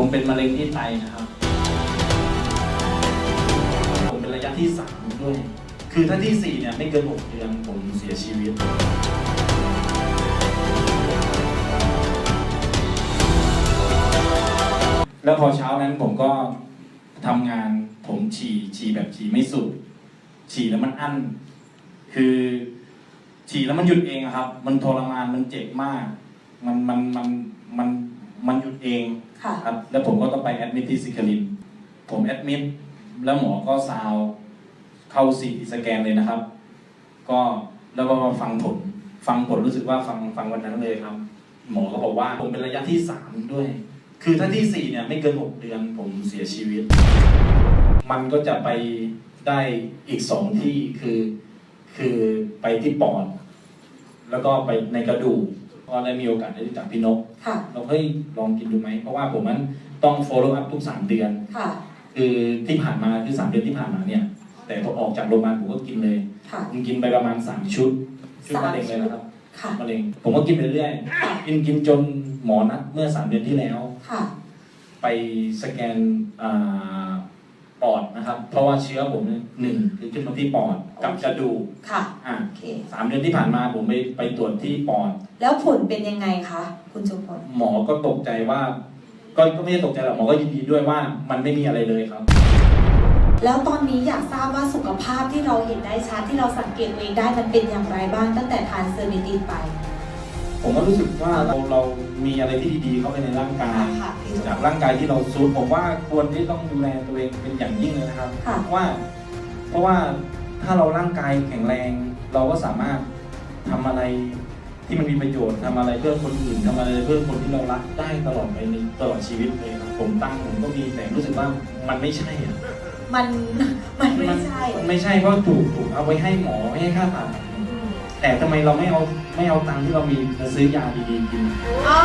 ผมเป็นมะเร็งที่ไตนะครับ ผมเป็นระยะที่สามด้วย คือถ้าที่สี่เนี่ยไม่เกินหกเดือนผมเสียชีวิต แล้วพอเช้านั้นผมก็ทำงานผมฉี่ฉี่แบบฉี่ไม่สุด ฉี่แล้วมันอั้น คือฉี่แล้วมันหยุดเองอะครับ มันทรมานมันเจ็บมาก มันมันมันมัน มันหยุดเองค่ะ ครับแล้วผมก็ต้องไปแอดมิทที่ซิคลินผมแอดมิดแล้วหมอก็ซาวเข้าซีทีสแกนเลยนะครับ ก็แล้วก็มาฟังผล ฟังผลรู้สึกว่าฟังฟังวันนั้นเลยครับ หมอก็บอกว่าผมเป็นระยะที่สามด้วย คือถ้าที่สี่เนี่ยไม่เกินหกเดือนผมเสียชีวิต มันก็จะไปได้อีกสองที่คือ คือไปที่ปอด แล้วก็ไปในกระดูก ก็ได้มีโอกาสได้รู้จักพี่นกค่ะ เราเฮ้ยลองกินดูไหมเพราะว่าผมนั้นต้อง follow up ทุกสามเดือน ค่ะ คือที่ผ่านมาคือสามเดือนที่ผ่านมาเนี่ย แต่พอออกจากโรงพยาบาลผมก็กินเลยค่ะ ผมกินไปประมาณสามชุดชุดมะเร็งเลยนะครับค่ะ มะเร็งผมก็กินไปเรื่อยค่ะกินกินจนหมอนัดเมื่อสามเดือนที่แล้ว ค่ะ ไปสแกนอ่า ปอดนะครับ เพราะว่าเชื้อผมเนี่ยหนึ่งคือขึ้นมาที่ปอดกับกระดูกค่ะอ่าโอเค สามเดือนที่ผ่านมาผมไปไปตรวจที่ปอด แล้วผลเป็นยังไงคะคุณจุมพลหมอก็ตกใจว่า ก็ก็ไม่ได้ตกใจหรอกหมอก็ยินดีด้วยว่ามันไม่มีอะไรเลยครับ แล้วตอนนี้อยากทราบว่าสุขภาพที่เราเห็นได้ชัดที่เราสังเกตตัวเองได้มันเป็นอย่างไรบ้างตั้งแต่ทานเซอร์นิตินไป ผมก็รู้สึกว่าเราเรามีอะไรที่ดีๆเข้าไปในร่างกาย ค่ะพี่จุมพจากลร่างกายที่เราซูดผมว่าควรที่ต้องดูแลตัวเองเป็นอย่างยิ่งเลยนะครับค่ะ เพราะว่า เพราะว่าถ้าเราร่างกายแข็งแรง เราก็สามารถทำอะไรที่มันมีประโยชน์ทำอะไรเพื่อคนอื่นทำอะไรเพื่อคนที่เรารักได้ตลอดไปในตลอดชีวิตเลยครับผมตั้งผมก็มีแต่รู้สึกว่ามันไม่ใช่อะมันมันไม่ใช่ มันไม่ใช่เพราะถูกถูกเอาไว้ให้หมอไม่ให้ค่าผ่าตัดอืม แต่ทำไมเราไม่เอาไม่เอาตังค์ที่เรามีมาซื้อยาดีๆกิน อ๋อ